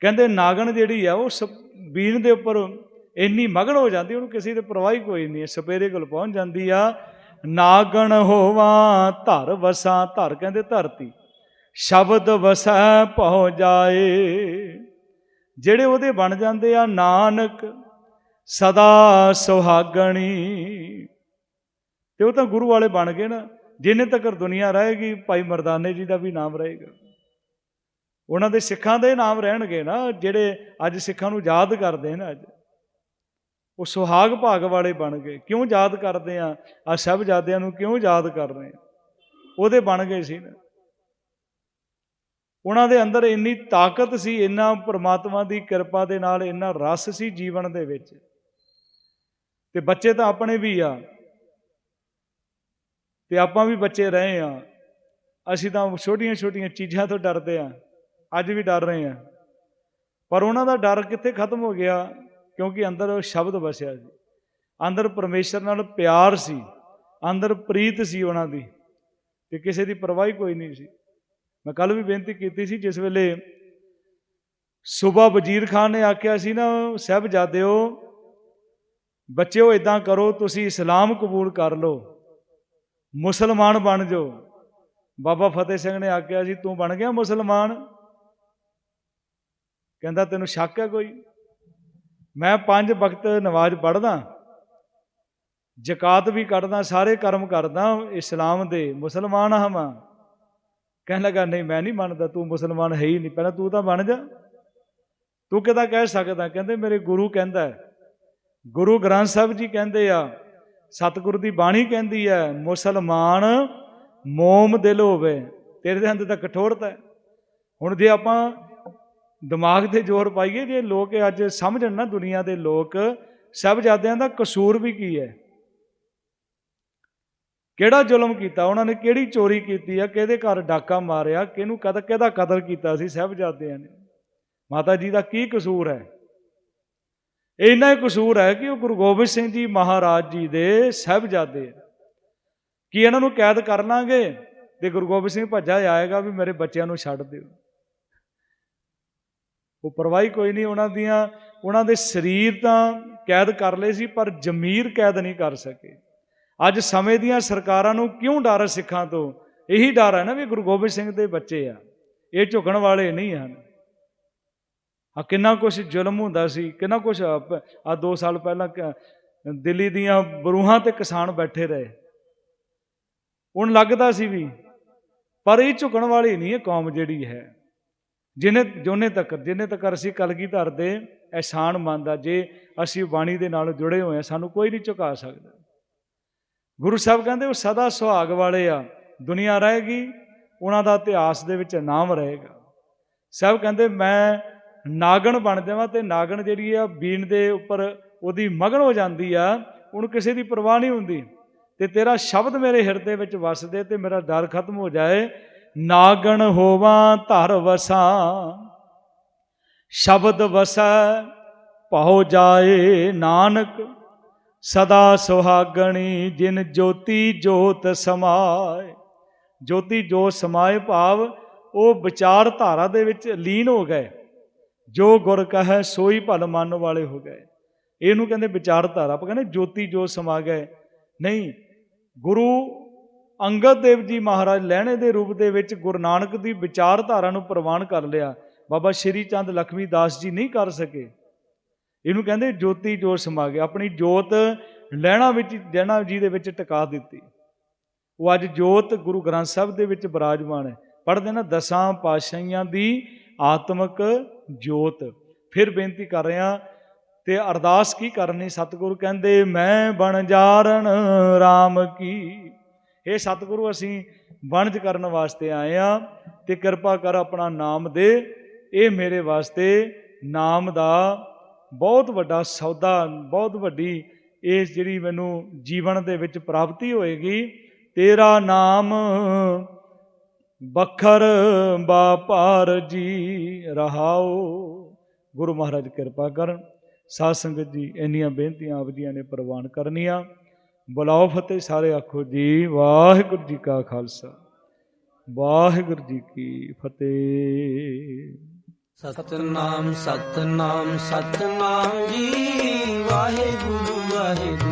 ਕਹਿੰਦੇ ਨਾਗਣ ਜਿਹੜੀ ਆ, ਉਹ ਸ- ਬੀਨ ਦੇ ਉੱਪਰ ਇੰਨੀ ਮਗਨ ਹੋ ਜਾਂਦੀ, ਉਹਨੂੰ ਕਿਸੇ ਦੇ ਪਰਵਾਹ ਹੀ ਕੋਈ ਨਹੀਂ ਸਪੇਰੇ ਕੋਲ ਪਹੁੰਚ ਜਾਂਦੀ ਆ, ਨਾਗਣ ਹੋਵਾਂ, ਧਰ ਵਸਾਂ, ਧਰ ਕਹਿੰਦੇ ਧਰਤੀ, ਸ਼ਬਦ ਵਸੈ ਭਉ ਜਾਏ। ਜਿਹੜੇ ਉਹਦੇ ਬਣ ਜਾਂਦੇ ਆ, ਨਾਨਕ ਸਦਾ ਸੁਹਾਗਣੀ। ਤੇ ਉਹ ਤਾਂ ਗੁਰੂ ਵਾਲੇ ਬਣ ਗਏ ਨਾ। ਜਿੰਨੇ ਤੱਕ ਦੁਨੀਆ ਰਹੇਗੀ, ਭਾਈ ਮਰਦਾਨੇ ਜੀ ਦਾ ਵੀ ਨਾਮ ਰਹੇਗਾ। ਉਹਨਾਂ ਦੇ ਸਿੱਖਾਂ ਦੇ ਨਾਮ ਰਹਿਣਗੇ ਨਾ, ਜਿਹੜੇ ਅੱਜ ਸਿੱਖਾਂ ਨੂੰ ਯਾਦ ਕਰਦੇ ਨੇ ਅੱਜ। ਉਹ ਸੁਹਾਗ ਭਾਗ ਵਾਲੇ ਬਣ ਗਏ। ਕਿਉਂ ਯਾਦ ਕਰਦੇ ਆ? ਆ ਸਾਹਿਬਜ਼ਾਦਿਆਂ ਨੂੰ ਕਿਉਂ ਯਾਦ ਕਰ ਰਹੇ ਆ? ਉਹਦੇ ਬਣ ਗਏ ਸੀ ਨਾ। ਉਹਨਾਂ ਦੇ ਅੰਦਰ ਇੰਨੀ ਤਾਕਤ ਸੀ, ਇੰਨਾ ਪ੍ਰਮਾਤਮਾ ਦੀ ਕਿਰਪਾ ਦੇ ਨਾਲ, ਇੰਨਾ ਰਸ ਸੀ ਜੀਵਨ ਦੇ ਵਿੱਚ। ਤੇ ਬੱਚੇ ਤਾਂ ਆਪਣੇ ਵੀ ਆ। ਤੇ ਆਪਾਂ ਵੀ ਬੱਚੇ ਰਹੇ ਆ ਅਸੀਂ ਤਾਂ ਛੋਟੀਆਂ ਛੋਟੀਆਂ ਚੀਜ਼ਾਂ ਤੋਂ ਡਰਦੇ ਆ ਅੱਜ ਵੀ ਡਰ ਰਹੇ ਆ ਪਰ ਉਹਨਾਂ ਦਾ ਡਰ ਕਿੱਥੇ ਖਤਮ ਹੋ ਗਿਆ? ਕਿਉਂਕਿ ਅੰਦਰ ਸ਼ਬਦ ਵਸਿਆ ਸੀ। ਅੰਦਰ ਪਰਮੇਸ਼ਰ ਨਾਲ ਪਿਆਰ ਸੀ। ਅੰਦਰ ਪ੍ਰੀਤ ਸੀ ਉਹਨਾਂ ਦੀ। ਤੇ ਕਿਸੇ ਦੀ ਪਰਵਾਹੀ ਕੋਈ ਨਹੀਂ ਸੀ। ਮੈਂ ਕੱਲ ਵੀ ਬੇਨਤੀ ਕੀਤੀ ਸੀ, ਜਿਸ ਵੇਲੇ ਸੂਬਾ ਵਜ਼ੀਰ ਖਾਨ ਨੇ ਆਖਿਆ ਸੀ ਨਾ ਸਾਹਿਬਜ਼ਾਦਿਓ ਬੱਚਿਓ ਇਦਾਂ ਕਰੋ, ਤੁਸੀਂ ਇਸਲਾਮ ਕਬੂਲ ਕਰ ਲਓ। ਮੁਸਲਮਾਨ ਬਣ ਜਾਓ ਬਾਬਾ ਫਤਿਹ ਸਿੰਘ ਨੇ ਆਖਿਆ ਸੀ ਤੂੰ ਬਣ ਗਿਆ ਮੁਸਲਮਾਨ? ਕਹਿੰਦਾ, ਤੈਨੂੰ ਸ਼ੱਕ ਹੈ ਕੋਈ? ਮੈਂ ਪੰਜ ਵਕਤ ਨਮਾਜ਼ ਪੜ੍ਹਦਾ, ਜ਼ਕਾਤ ਵੀ ਕੱਢਦਾ, ਸਾਰੇ ਕਰਮ ਕਰਦਾ, ਇਸਲਾਮ ਦੇ ਮੁਸਲਮਾਨ ਹਾਂ ਮੈਂ। ਕਹਿਣ ਲੱਗਾ, ਨਹੀਂ, ਮੈਂ ਨਹੀਂ ਮੰਨਦਾ, ਤੂੰ ਮੁਸਲਮਾਨ ਹੈ ਹੀ ਨਹੀਂ। ਪਹਿਲਾਂ ਤੂੰ ਤਾਂ ਬਣ ਜਾ। ਤੂੰ ਕਿਦਾਂ ਕਹਿ ਸਕਦਾ? ਕਹਿੰਦੇ, ਮੇਰੇ ਗੁਰੂ ਕਹਿੰਦਾ ਗੁਰੂ ਗ੍ਰੰਥ ਸਾਹਿਬ ਜੀ ਕਹਿੰਦੇ ਆ ਸਤਿਗੁਰੂ ਦੀ ਬਾਣੀ ਕਹਿੰਦੀ ਹੈ, ਮੁਸਲਮਾਨ ਮੋਮ ਦਿਲ ਹੋਵੇ, ਤੇਰੇ ਦੇ ਅੰਦਰ ਤਾਂ ਕਠੋਰਤਾ ਹੈ। ਹੁਣ ਜੇ ਆਪਾਂ ਦਿਮਾਗ ਤੇ ਜ਼ੋਰ ਪਾਈਏ, ਜੇ ਲੋਕ ਅੱਜ ਸਮਝਣ ਨਾ ਦੁਨੀਆ ਦੇ ਲੋਕ, ਸਾਹਿਬਜ਼ਾਦਿਆਂ ਦਾ ਕਸੂਰ ਵੀ ਕੀ ਹੈ? ਕਿਹੜਾ ਜ਼ੁਲਮ ਕੀਤਾ? ਉਹਨਾਂ ਨੇ ਕਿਹੜੀ ਚੋਰੀ ਕੀਤੀ ਆ? ਕਿਹਦੇ ਘਰ ਡਾਕਾ ਮਾਰਿਆ? ਕਿਹਨੂੰ ਕਦ ਕਿਹਦਾ ਕਤਲ ਕੀਤਾ ਸੀ ਸਾਹਿਬਜ਼ਾਦਿਆਂ ਨੇ? ਮਾਤਾ ਜੀ ਦਾ ਕੀ ਕਸੂਰ ਹੈ? ਇੰਨਾ ਹੀ ਕਸੂਰ ਹੈ ਕਿ ਉਹ ਗੁਰੂ ਗੋਬਿੰਦ ਸਿੰਘ ਜੀ ਮਹਾਰਾਜ ਜੀ ਦੇ ਸਾਹਿਬਜ਼ਾਦੇ ਆ। ਕੀ ਇਹਨਾਂ ਨੂੰ ਕੈਦ ਕਰ ਲਾਂਗੇ ਤੇ ਗੁਰੂ ਗੋਬਿੰਦ ਸਿੰਘ ਭੱਜਾ ਆਏਗਾ ਵੀ ਮੇਰੇ ਬੱਚਿਆਂ ਨੂੰ ਛੱਡ ਦਿਓ। ਉਹ ਪਰਵਾਹੀ ਕੋਈ ਨਹੀਂ, ਉਹਨਾਂ ਦੀਆਂ, ਉਹਨਾਂ ਦੇ ਸਰੀਰ ਤਾਂ ਕੈਦ ਕਰ ਲਏ ਸੀ, ਪਰ ਜ਼ਮੀਰ ਕੈਦ ਨਹੀਂ ਕਰ ਸਕੇ। ਅੱਜ ਸਮੇਂ ਦੀਆਂ ਸਰਕਾਰਾਂ ਨੂੰ ਕਿਉਂ ਡਰ ਸਿੱਖਾਂ ਤੋਂ? ਇਹੀ ਡਰ ਹੈ ਨਾ ਵੀ ਗੁਰੂ ਗੋਬਿੰਦ ਸਿੰਘ ਦੇ ਬੱਚੇ ਆ। ਇਹ ਝੁਕਣ ਵਾਲੇ ਨਹੀਂ ਹਨ। ਆ ਕਿੰਨਾ ਕੁਛ ਜ਼ੁਲਮ ਹੁੰਦਾ ਸੀ, ਕਿੰਨਾ ਕੁਛ ਆ 2 ਸਾਲ ਪਹਿਲਾਂ ਦਿੱਲੀ ਦੀਆਂ ਬਰੂਹਾਂ ਤੇ ਕਿਸਾਨ ਬੈਠੇ ਰਹੇ। ਹੁਣ ਲੱਗਦਾ ਸੀ ਵੀ ਪਰ ਇਹ ਝੁਕਣ ਵਾਲੀ ਨਹੀਂ, ਇਹ ਕੌਮ ਜਿਹੜੀ ਹੈ। ਜਿਨੇ ਜੋਨੇ ਤੱਕ ਜਿੰਨੇ ਤੱਕ ਅਸੀਂ ਕਲਗੀਧਰ ਦੇ ਅਹਿਸਾਨ ਮੰਨਦਾ, ਜੇ ਅਸੀਂ ਬਾਣੀ ਦੇ ਨਾਲ ਜੁੜੇ ਹੋਏ ਹਾਂ, ਸਾਨੂੰ ਕੋਈ ਨਹੀਂ ਝੁਕਾ ਸਕਦਾ। ਗੁਰੂ ਸਾਹਿਬ ਕਹਿੰਦੇ, ਉਹ ਸਦਾ ਸੁਹਾਗ ਵਾਲੇ ਆ, ਦੁਨੀਆ ਰਹੇਗੀ, ਉਹਨਾਂ ਦਾ ਇਤਿਹਾਸ ਦੇ ਵਿੱਚ ਨਾਮ ਰਹੇਗਾ। ਸਾਹਿਬ ਕਹਿੰਦੇ, ਮੈਂ ਨਾਗਣ ਬਣ ਜਾਵਾਂ ਤੇ ਨਾਗਣ ਜਿਹੜੀ ਆ ਬੀਣ ਦੇ ਉੱਪਰ ਉਹਦੀ ਮਗਨ ਹੋ ਜਾਂਦੀ ਆ, ਉਹਨੂੰ ਕਿਸੇ ਦੀ ਪਰਵਾਹ ਨਹੀਂ ਹੁੰਦੀ। ਤੇ ਤੇਰਾ ਸ਼ਬਦ ਮੇਰੇ ਹਿਰਦੇ ਵਿੱਚ ਵਸਦੇ ਤੇ ਮੇਰਾ ਡਰ ਖਤਮ ਹੋ ਜਾਏ। ਨਾਗਣ ਹੋਵਾਂ, ਧਰ ਵਸਾਂ, ਸ਼ਬਦ ਵਸੈ, ਭਉ ਜਾਏ ਨਾਨਕ, ਸਦਾ ਸੁਹਾਗਣੀ ਜਿਨ ਜੋਤੀ ਜੋਤ ਸਮਾਏ। ਜੋਤੀ ਜੋਤ ਸਮਾਏ ਭਾਵ ਉਹ ਵਿਚਾਰ ਧਾਰਾ ਦੇ ਵਿੱਚ ਲੀਨ ਹੋ ਗਏ। ਜੋ ਗੁਰ ਕਹੈ, ਸੋਈ ਭਲ ਮੰਨ ਵਾਲੇ ਹੋ ਗਏ। ਇਹਨੂੰ ਕਹਿੰਦੇ ਵਿਚਾਰਧਾਰਾ। ਆਪਾਂ ਕਹਿੰਦੇ ਜੋਤੀ ਜੋਤ ਸਮਾ ਗਏ। ਨਹੀਂ, ਗੁਰੂ ਅੰਗਦ ਦੇਵ ਜੀ ਮਹਾਰਾਜ ਲਹਿਣੇ ਦੇ ਰੂਪ ਦੇ ਵਿੱਚ ਗੁਰੂ ਨਾਨਕ ਦੀ ਵਿਚਾਰਧਾਰਾ ਨੂੰ ਪ੍ਰਵਾਨ ਕਰ ਲਿਆ। ਬਾਬਾ ਸ਼੍ਰੀ ਚੰਦ ਲਖਮੀ ਦਾਸ ਜੀ ਨਹੀਂ ਕਰ ਸਕੇ। ਇਹਨੂੰ ਕਹਿੰਦੇ ਜੋਤੀ ਜੋਤ ਸਮਾ ਗਿਆ ਆਪਣੀ ਜੋਤ ਲਹਿਣਾ ਵਿੱਚ ਜਣਾ ਜੀ ਦੇ ਵਿੱਚ ਟਿਕਾ ਦਿੱਤੀ। ਉਹ ਅੱਜ ਜੋਤ ਗੁਰੂ ਗ੍ਰੰਥ ਸਾਹਿਬ ਦੇ ਵਿੱਚ ਬਿਰਾਜਮਾਨ ਹੈ। ਪੜ੍ਹਦੇ ਨਾ ਦਸਾਂ ਪਾਤਸ਼ਾਹੀਆਂ ਦੀ ਆਤਮਿਕ ਜੋਤ। ਫਿਰ ਬੇਨਤੀ ਕਰ ਰਿਹਾ ਤੇ ਅਰਦਾਸ ਕੀ ਕਰਨੀ? ਸਤਿਗੁਰੂ ਕਹਿੰਦੇ, ਮੈਂ ਬਣ ਜਾਰਨ RAM ਕੀ। ਇਹ ਸਤਿਗੁਰੂ, ਅਸੀਂ ਵਣਜ ਕਰਨ ਵਾਸਤੇ ਆਏ ਆ ਤੇ ਕਿਰਪਾ ਕਰ ਆਪਣਾ ਨਾਮ ਦੇ। ਇਹ ਮੇਰੇ ਵਾਸਤੇ ਨਾਮ ਦਾ ਬਹੁਤ ਵੱਡਾ ਸੌਦਾ, ਬਹੁਤ ਵੱਡੀ ਇਹ ਜਿਹੜੀ ਮੈਨੂੰ ਜੀਵਨ ਦੇ ਵਿੱਚ ਪ੍ਰਾਪਤੀ ਹੋਏਗੀ। ਤੇਰਾ ਨਾਮ ਬਖਰ ਬਾਪਾਰ ਜੀ ਰਹਾਓ। ਗੁਰੂ ਮਹਾਰਾਜ ਕਿਰਪਾ ਕਰਨ। ਸਾਧ ਸੰਗਤ ਜੀ, ਇੰਨੀਆਂ ਬੇਨਤੀਆਂ ਆਪ ਜੀਆਂ ਨੇ ਪ੍ਰਵਾਨ ਕਰਨੀਆਂ। ਬੁਲਾਓ ਫਤਿਹ, ਸਾਰੇ ਆਖੋ ਜੀ, ਵਾਹਿਗੁਰੂ ਜੀ ਕਾ ਖਾਲਸਾ। ਵਾਹਿਗੁਰੂ ਜੀ ਕੀ ਫਤਿਹ। ਸਤਨਾਮ ਸਤਨਾਮ ਸਤਨਾਮ ਜੀ, ਵਾਹਿਗੁਰੂ ਵਾਹਿਗੁਰੂ।